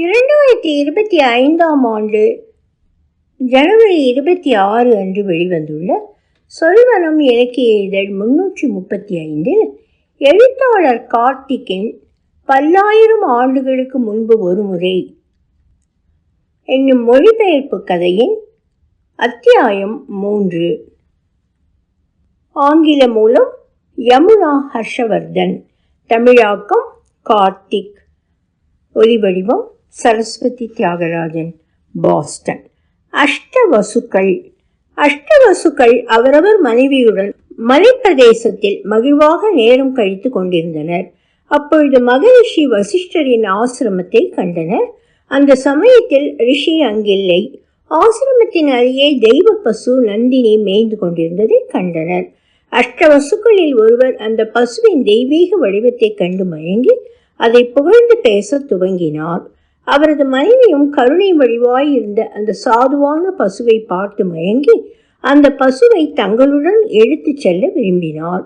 இரண்டாயிரத்தி இருபத்தி ஐந்தாம் ஆண்டு ஜனவரி இருபத்தி ஆறு அன்று வெளிவந்துள்ள சொல்வனம் இலக்கிய இதழ் முன்னூற்றி முப்பத்தி ஐந்தில் எழுத்தாளர் கார்த்திக்கின் பல்லாயிரம் ஆண்டுகளுக்கு முன்பு ஒருமுறை என்னும் மொழிபெயர்ப்பு கதையின் அத்தியாயம் மூன்று. ஆங்கில மூலம் யமுனா ஹர்ஷவர்தன். தமிழாக்கம் கார்த்திக். ஒலிவடிவம் சரஸ்வதி தியாகராஜன் பாஸ்டன். அஷ்டவசுக்கள். அஷ்டவசுக்கள் அவரவர் மனைவியுடன் மலைப்பிரதேசத்தில் மகிழ்வாக நேரம் கழித்து கொண்டிருந்தனர். அப்பொழுது மகரிஷி வசிஷ்டரின் ஆசிரமத்தை கண்டனர். அந்த சமயத்தில் ரிஷி அங்கில்லை. ஆசிரமத்தின் அருகே தெய்வ பசு நந்தினி மேய்ந்து கொண்டிருந்ததை கண்டனர். அஷ்டவசுக்களில் ஒருவர் அந்த பசுவின் தெய்வீக வடிவத்தை கண்டு மயங்கி அதை புகழ்ந்து பேச துவங்கினார். அவரது மனைவியும் கருணை வழிவாய் இருந்த அந்த சாதுவான பசுவை பார்த்து மயங்கி அந்த பசுவை தங்களுடன் எடுத்துச் செல்ல விரும்பினார்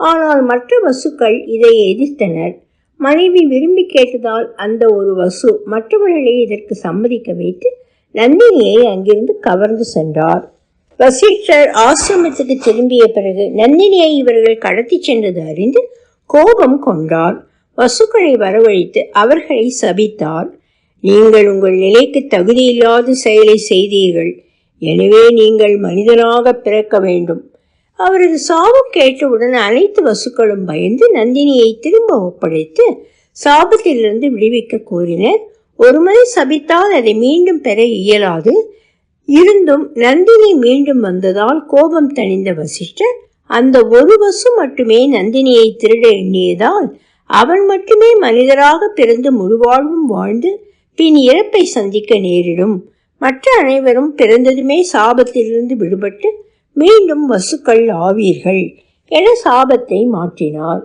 ஆனால் மற்ற வசுக்கள் இதை எதிர்த்தனர். மனைவி விரும்பி கேட்டதால் அந்த ஒரு வசு மற்றவர்களை இதற்கு சம்மதிக்க வைத்து நந்தினியை அங்கிருந்து கவர்ந்து சென்றார் வசிஷ்டர் ஆசிரமத்துக்கு திரும்பிய பிறகு நந்தினியை இவர்கள் கடத்தி சென்றது அறிந்து கோபம் கொண்டார் வசுக்களை வரவழைத்து அவர்களை சபித்தார் நீங்கள் உங்கள் நிலைக்கு தகுதியில்லாத செயலை செய்தீர்கள். எனவே நீங்கள் மனிதனாக பிறக்க வேண்டும். அவரது சாபம் கேட்டவுடன் அனைத்து வசுக்களும் பயந்து நந்தினியை திரும்ப ஒப்படைத்து சாபத்திலிருந்து விடுவிக்க கோரினர். ஒருமுறை சபித்தால் அதை மீண்டும் பெற இயலாது. இருந்தும் நந்தினி மீண்டும் வந்ததால் கோபம் தணிந்த வசிஷ்டர் அந்த ஒரு வசு மட்டுமே நந்தினியை திருட எண்ணியதால் அவன் மட்டுமே மனிதராக பிறந்து முழுவாழ்வும் வாழ்ந்து பின் இழப்பை சந்திக்க நேரிடும். மற்ற அனைவரும் பிறந்ததுமே சாபத்திலிருந்து விடுபட்டு மீண்டும் வசுக்கள் ஆவீர்கள் என சாபத்தை மாற்றினார்.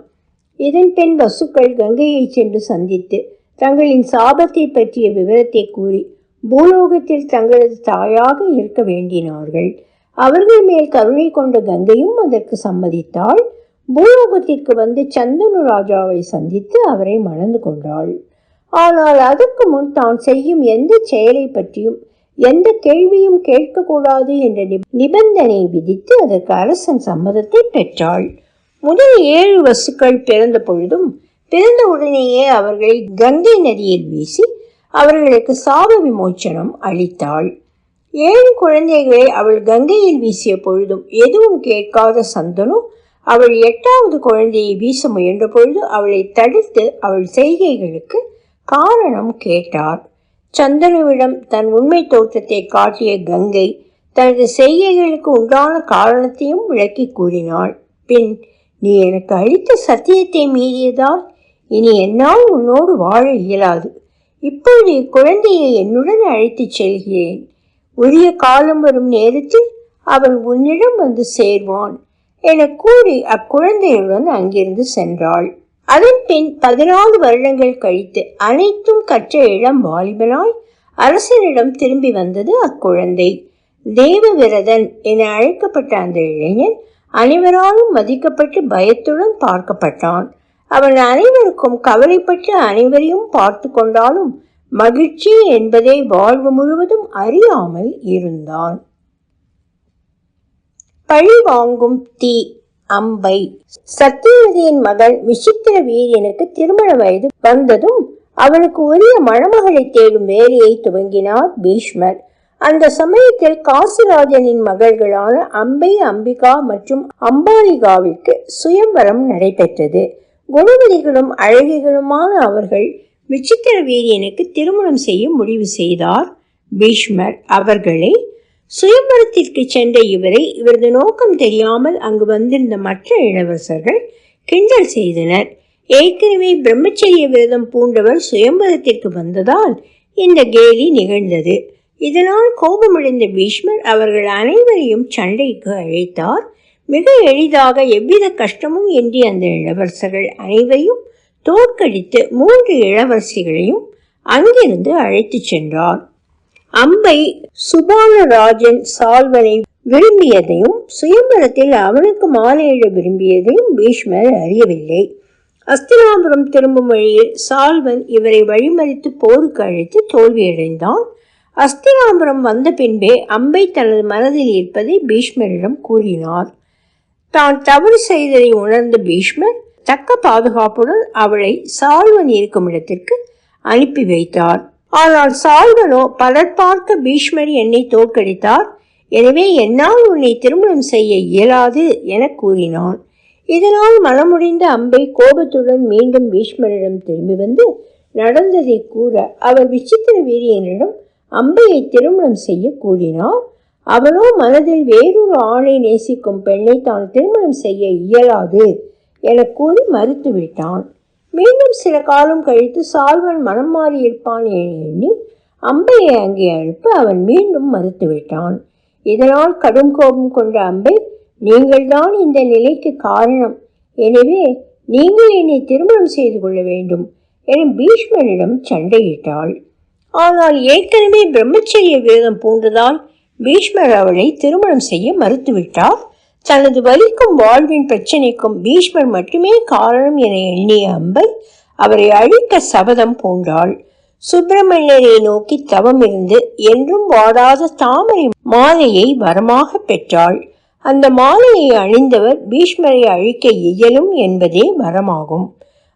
இதன் பின் வசுக்கள் கங்கையை சென்று சந்தித்து தங்களின் சாபத்தை பற்றிய விவரத்தை கூறி பூலோகத்தில் தங்களது தாயாக இருக்க வேண்டினார்கள். அவர்கள் மேல் கருணை கொண்ட கங்கையும் அதற்கு சம்மதித்தாள். பூலோகத்திற்கு வந்து சந்தனு ராஜாவை சந்தித்து அவரை மணந்து கொண்டாள். ஆனால் அதற்கு முன் தான் செய்யும் எந்த செயலை பற்றியும் எந்த கேள்வியும் கேட்கக்கூடாது என்ற நிபந்தனை விதித்து அதற்கு அரசன் சம்மதத்தை பெற்றாள். முதல் ஏழு வசுக்கள் பிறந்த பொழுதும் பிறந்த உடனேயே அவர்களை கங்கை நதியில் வீசி அவர்களுக்கு சாப விமோச்சனம் அளித்தாள். ஏழு குழந்தைகளை அவள் கங்கையில் வீசிய பொழுதும் எதுவும் கேட்காத சந்தனு அவள் எட்டாவது குழந்தையை வீச முயன்ற பொழுது அவளை தடுத்து அவள் செய்கைகளுக்கு காரணம் கேட்டார். சந்தனுவிடம் தன் உண்மை தோற்றத்தை காட்டிய கங்கை தனது செய்கைகளுக்கு உண்டான காரணத்தையும் விளக்கி கூறினாள். பின் நீ எனக்கு அளித்த சத்தியத்தை மீறியதால் இனி என்னால் உன்னோடு வாழ இயலாது. இப்பொழுது குழந்தையை என்னுடன் அழைத்துச் செல்கிறேன். உரிய காலம் வரும் நேரத்தில் அவன் உன்னிடம் வந்து சேர்வான் என கூறி அக்குழந்தையுடன் அங்கிருந்து சென்றாள். அதன் பின் பதினாலு வருடங்கள் கழித்து அனைத்தும் கற்ற இளம் வாலிபனாய் அரசனிடம் திரும்பி வந்தது அக்குழந்தை. தேவவிரதன் என அழைக்கப்பட்ட அந்த இளைஞன் அனைவராலும் மதிக்கப்பட்டு பயத்துடன் பார்க்கப்பட்டான். அவன் அனைவருக்கும் கவலைப்பட்டு அனைவரையும் பார்த்து கொண்டாலும் மகிழ்ச்சி என்பதை வாழ்வு முழுவதும் அறியாமல் இருந்தான். பழி வாங்கும் தீ அம்பை. சத்தியவதியின் மகள் விசித்திர வீரியனுக்கு திருமண வயது வந்ததும் அவனுக்கு உரிய மணமகளை தேடும் வேலையை துவங்கினார் பீஷ்மர். அந்த சமயத்தில் காசிராஜனின் மகள்களான அம்பை அம்பிகா மற்றும் அம்பாலிகாவிற்கு சுயம்பரம் நடைபெற்றது. குணவதிகளும் அழகிகளுமான அவர்கள் விசித்திர வீரியனுக்கு திருமணம் செய்ய முடிவு செய்தார். பீஷ்மர் அவர்களை சுயம்பரத்திற்கு சென்ற இவரை இவரது நோக்கம் தெரியாமல் அங்கு வந்திருந்த மற்ற இளவரசர்கள் கிண்டல் செய்தனர். ஏற்கனவே பிரம்மச்சரிய விரதம் பூண்டவர் சுயம்பரத்திற்கு வந்ததால் இந்த கேலி நிகழ்ந்தது. இதனால் கோபமடைந்த பீஷ்மர் அவர்கள் அனைவரையும் சண்டைக்கு அழைத்தார். மிக எளிதாக எவ்வித கஷ்டமும் இன்றி அந்த இளவரசர்கள் அனைவரையும் தோற்கடித்து மூன்று இளவரசிகளையும் அங்கிருந்து அழைத்துச் சென்றார். அம்பை சுபானராஜன் சால்வனை விரும்பியதையும் சுயம்பரத்தில் அவனுக்கு மாலையிட விரும்பியதையும் பீஷ்மர் அறியவில்லை. அஸ்தினாபுரம் திரும்பும் வழியில் சால்வன் இவரை வழிமறித்து போருக்கு அழைத்து தோல்வியடைந்தான். அஸ்தினாபுரம் வந்த பின்பே அம்பை தனது மனதில் இருப்பதை பீஷ்மரிடம் கூறினார். தான் தவறு செய்ததை உணர்ந்த பீஷ்மர் தக்க பாதுகாப்புடன் அவளை சால்வன் இருக்கும் இடத்திற்கு அனுப்பி வைத்தார். ஆனால் சால்வனோ பலர் பார்க்க பீஷ்மர் என்னை தோற்கடித்தார். எனவே என்னால் உன்னை திருமணம் செய்ய இயலாது என கூறினான். இதனால் மனமுடிந்த அம்பை கோபத்துடன் மீண்டும் பீஷ்மரிடம் திரும்பி வந்து நடந்ததை கூற அவர் விசித்திர வீரியனிடம் அம்பையை திருமணம் செய்ய கூறினார் அவனோ மனதில் வேறொரு ஆணை நேசிக்கும் பெண்ணை தான் திருமணம் செய்ய இயலாது என கூறி மறுத்துவிட்டான். மீண்டும் சில காலம் கழித்து சால்வன் மனம் மாறியிருப்பான் என எண்ணி அம்பையை அங்கே அனுப்ப அவன் மீண்டும் மறுத்துவிட்டான் இதனால் கடும் கோபம் கொண்ட அம்பை நீங்கள்தான் இந்த நிலைக்கு காரணம். எனவே நீங்கள் என்னை திருமணம் செய்து கொள்ள வேண்டும் என பீஷ்மனிடம் சண்டையிட்டாள். ஆனால் ஏற்கனவே பிரம்மச்சரிய விரதம் பூண்டதால் பீஷ்மர் அவளை திருமணம் செய்ய மறுத்துவிட்டார் தனது வலிக்கும் வாழ்வின் பிரச்சனைக்கும் பீஷ்மர் மட்டுமே காரணம் என எண்ணிய அம்பை அவரை அழிக்க சபதம் பூண்டாள் சுப்பிரமணியரை நோக்கி தவம் இருந்து என்றும் வாடாத தாமரை மாலையை வரமாக பெற்றாள். அந்த மாலையை அணிந்தவர் பீஷ்மரை அழிக்க இயலும் என்பதே வரமாகும்.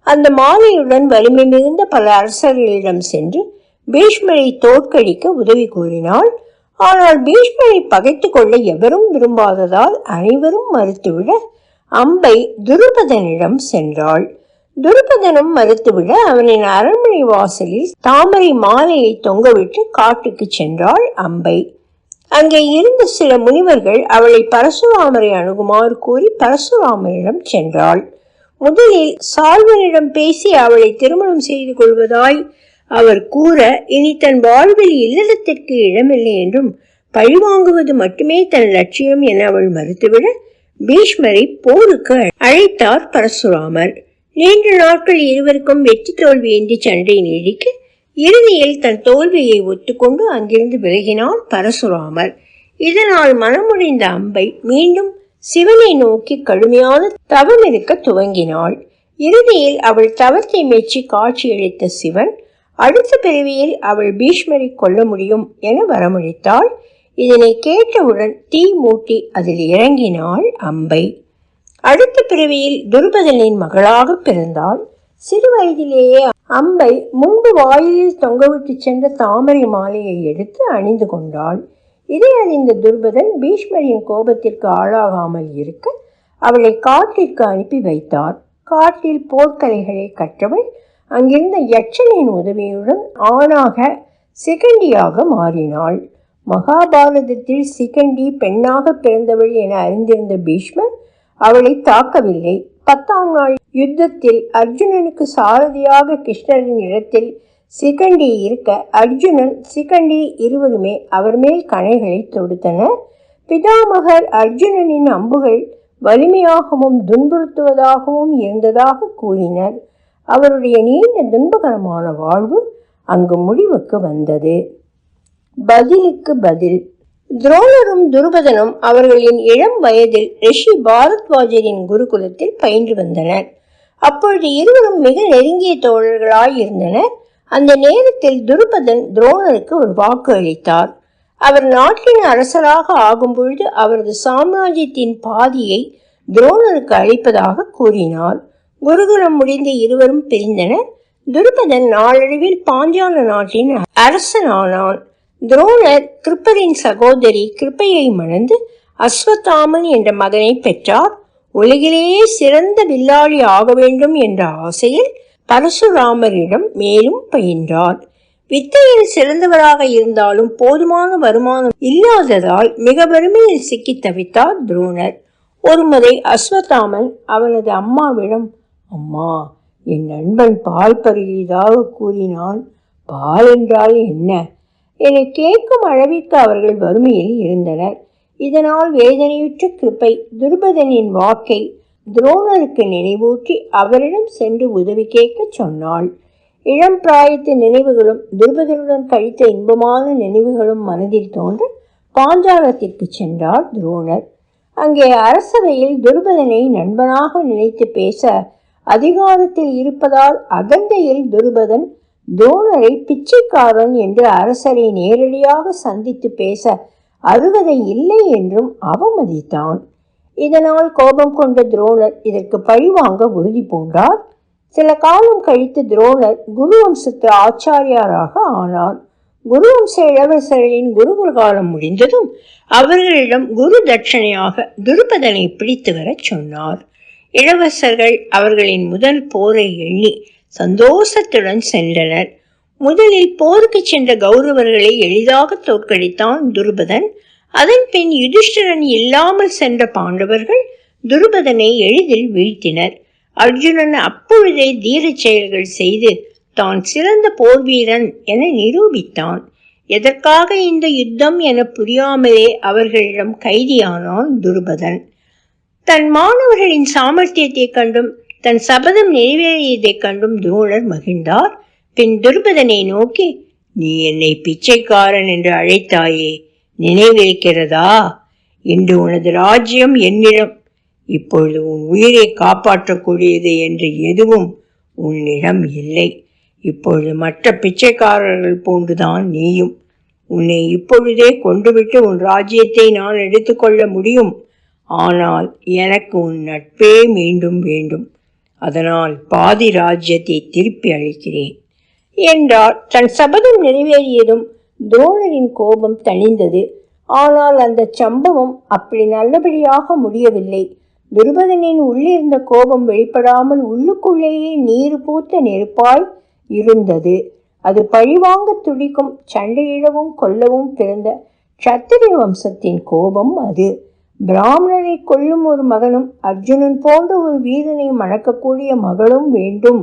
அந்த மாலையுடன் வலிமை மிகுந்த பல அரசர்களிடம் சென்று பீஷ்மரை தோற்கடிக்க உதவி கூறினாள் ஆனால் பீஷ்மரை பகைத்து கொள்ள எவரும் விரும்பாததால் அனைவரும் மறுத்துவிட அம்பை துருபதனிடம் சென்றாள். துருபதனும் மறுத்துவிட அவனின் அரண்மனை வாசலில் தாமரை மாலையை தொங்கவிட்டு காட்டுக்கு சென்றாள் அம்பை. அங்கே இருந்த சில முனிவர்கள் அவளை பரசுராமரை அணுகுமாறு கூறி பரசுராமரிடம் சென்றாள். முதலில் சால்வனிடம் பேசி அவளை திருமணம் செய்து கொள்வதாய் அவர் கூற இனி தன் வாழ்வில் இல்லறத்திற்கு இடமில்லை என்றும் பழிவாங்குவது மட்டுமே தன் லட்சியம் என அவள் மறுத்துவிட பீஷ்மரை போருக்கு அழைத்தார் பரசுராமர். நீண்ட நாட்கள் இருவருக்கும் வெற்றி தோல்வியின்றி சண்டை நீடிக்க இறுதியில் தன் தோல்வியை ஒத்துக்கொண்டு அங்கிருந்து விலகினான் பரசுராமர். இதனால் மனமுடைந்த அம்பை மீண்டும் சிவனை நோக்கி கடுமையான தவம் இருக்க துவங்கினாள். இறுதியில் அவள் தவத்தை மெச்சி காட்சியளித்த சிவன் அடுத்த பிறவியில் அவள் பீஷ்மரை கொல்ல முடியும் என வரமளித்தாள் இதனை கேட்டவுடன் தீ மூட்டி அதில் இறங்கினாள் அம்பை. அடுத்த பிறவியில் துருபதனின் மகளாக பிறந்தாள். சிறு வயதிலேயே அம்பை முன்பு வாயிலில் தொங்கவிட்டு சென்ற தாமரை மாலையை எடுத்து அணிந்து கொண்டாள். இதை அறிந்த துர்பதன் பீஷ்மரின் கோபத்திற்கு ஆளாகாமல் இருக்க அவளை காட்டிற்கு அனுப்பி வைத்தார். காட்டில் போர்க்கலைகளை கற்றவள் அங்கிருந்த யட்சனின் உதவியுடன் ஆணாக சிகண்டியாக மாறினாள். மகாபாரதத்தில் சிகண்டி பெண்ணாக பிறந்தவள் என அறிந்திருந்த பீஷ்மர் அவளை தாக்கவில்லை. பத்தாம் நாள் யுத்தத்தில் அர்ஜுனனுக்கு சாரதியாக கிருஷ்ணரின் இடத்தில் சிகண்டி இருக்க அர்ஜுனன் சிகண்டி இருவருமே அவர் மேல் கணைகளை தொடுத்தனர் பிதாமகர் அர்ஜுனனின் அம்புகள் வலிமையாகவும் துன்புறுத்துவதாகவும் இருந்ததாக கூறினர். அவருடைய நீண்ட துன்பகரமான வாழ்வு அங்கு முடிவுக்கு வந்தது. பதிலுக்கு பதில் துரோணரும் துருபதனும் அவர்களின் இளம் வயதில் ரிஷி பாரத்வாஜரின் குருகுலத்தில் பயின்று வந்தனர். அப்பொழுது இருவரும் மிக நெருங்கிய தோழர்களாய் இருந்தனர். அந்த நேரத்தில் துருபதன் துரோணருக்கு ஒரு வாக்கு அளித்தார். அவர் நாட்டின் அரசராக ஆகும் பொழுது அவரது சாம்ராஜ்யத்தின் பாதியை துரோணருக்கு அளிப்பதாக கூறினார். குருகுலம் முடிந்த இருவரும் பிரிந்தனர். துருபதன் நாளடைவில் பாஞ்சால நாட்டின் அரசனானான். துரோணர் கிருப்பரின் சகோதரி கிருப்பையை மணந்து அஸ்வத்தாமன் என்ற மகனை பெற்றார். உலகிலேயே சிறந்த வில்லாளி ஆக வேண்டும் என்ற ஆசையில் பரசுராமரிடம் மேலும் பயின்றார். வித்தையில் சிறந்தவராக இருந்தாலும் போதுமான வருமானம் இல்லாததால் மிக வறுமையில் சிக்கி தவித்தார் துரோணர். ஒருமுறை அஸ்வத்தாமன் அவனது அம்மாவிடம் அம்மா என் நண்பன் பால் பருகியதாக கூறினான் பால் என்றால் என்ன? என்னை கேட்கும் அளவிற்கு அவர்கள் வறுமையில் இருந்தனர். இதனால் வேதனையுற்ற கிருப்பை துருபதனின் வாக்கை துரோணருக்கு நினைவூற்றி அவரிடம் சென்று உதவி கேட்க சொன்னாள். இளம் பிராயத்து நினைவுகளும் துருபதனுடன் கழித்த இன்பமான நினைவுகளும் மனதில் தோன்ற பாஞ்சாலத்திற்கு சென்றார் துரோணர். அங்கே அரசவையில் துருபதனை நண்பனாக நினைத்து பேச அதிகாரத்தில் இருப்பதால் அகந்தையில் துருபதன் துரோணரை பிச்சைக்காரன் என்று அரசரை நேரடியாக சந்தித்து பேச அருகதை இல்லை என்றும் அவமதித்தான். இதனால் கோபம் கொண்ட துரோணர் இதற்கு பழிவாங்க உறுதி பூண்டார். சில காலம் கழித்து துரோணர் குருவம்சத்து ஆச்சாரியாராக ஆனார். குருவம்ச இளவரசர்களின் குருகுல காலம் முடிந்ததும் அவர்களிடம் குரு தட்சணையாக துருபதனை பிடித்து வரச் சொன்னார். இளவரசர்கள் அவர்களின் முதல் போரை எண்ணி சந்தோஷத்துடன் சென்றனர். முதலில் போருக்கு சென்ற கௌரவர்களை எளிதாக தோற்கடித்தான் துருபதன். அதன் பின் யுதிஷ்டிரன் இல்லாமல் சென்ற பாண்டவர்கள் துருபதனை எளிதில் வீழ்த்தினர். அர்ஜுனன் அப்பொழுதே தீர செயல்கள் செய்து தான் சிறந்த போர் வீரன் என நிரூபித்தான். எதற்காக இந்த யுத்தம் என புரியாமலே அவர்களிடம் கைதியானான் துருபதன். தன் மாணவர்களின் சாமர்த்தியத்தைக் கண்டும் தன் சபதம் நிறைவேறியதைக் கண்டும் துரோணர் மகிழ்ந்தார். பின் துருபதனை நோக்கி நீ என்னை பிச்சைக்காரன் என்று அழைத்தாயே நினைவிருக்கிறதா? இன்று உனது ராஜ்யம் என்னிடம். இப்பொழுது உன் உயிரை காப்பாற்றக்கூடியது என்று எதுவும் உன்னிடம் இல்லை. இப்பொழுது மற்ற பிச்சைக்காரர்கள் போன்றுதான் நீயும். உன்னை இப்பொழுதே கொண்டுவிட்டு உன் ராஜ்யத்தை நான் எடுத்துக்கொள்ள முடியும். ஆனால் எனக்கு உன் நட்பே மீண்டும் வேண்டும். அதனால் பாதி ராஜ்யத்தை திருப்பி அளிக்கிறேன் என்றார். தன் சபதம் நிறைவேறியதும் துரோணரின் கோபம் தணிந்தது. ஆனால் அந்த சம்பவம் அப்படி நல்லபடியாக முடியவில்லை. துருபதனின் உள்ளிருந்த கோபம் வெளிப்படாமல் உள்ளுக்குள்ளேயே நீர் பூத்த நெருப்பாய் இருந்தது. அது பழிவாங்க துடிக்கும் சண்டையிடவும் கொல்லவும் பிறந்த சத்திரிய வம்சத்தின் கோபம் அது. பிராமணரை கொல்லும் ஒரு மகனும் அர்ஜுனன் போன்ற ஒரு வீரனை மணக்கக்கூடிய மகளும் வேண்டும்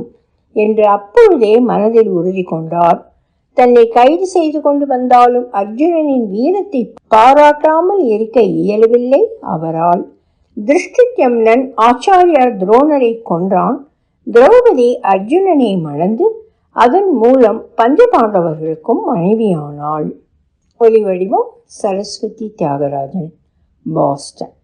என்று அப்பொழுதே மனதில் உறுதி கொண்டார். தன்னை கைது செய்து கொண்டு வந்தாலும் அர்ஜுனனின் வீரத்தை பாராட்டாமல் இருக்க இயலவில்லை அவரால். திருஷ்டித்யம்னன் ஆச்சாரியார் துரோணரை கொன்றான். திரௌபதி அர்ஜுனனை மணந்து அதன் மூலம் பஞ்சபாண்டவர்களுக்கும் மனைவியானாள். ஒலி வடிவம் சரஸ்வதி தியாகராஜன். பாஸ்டன்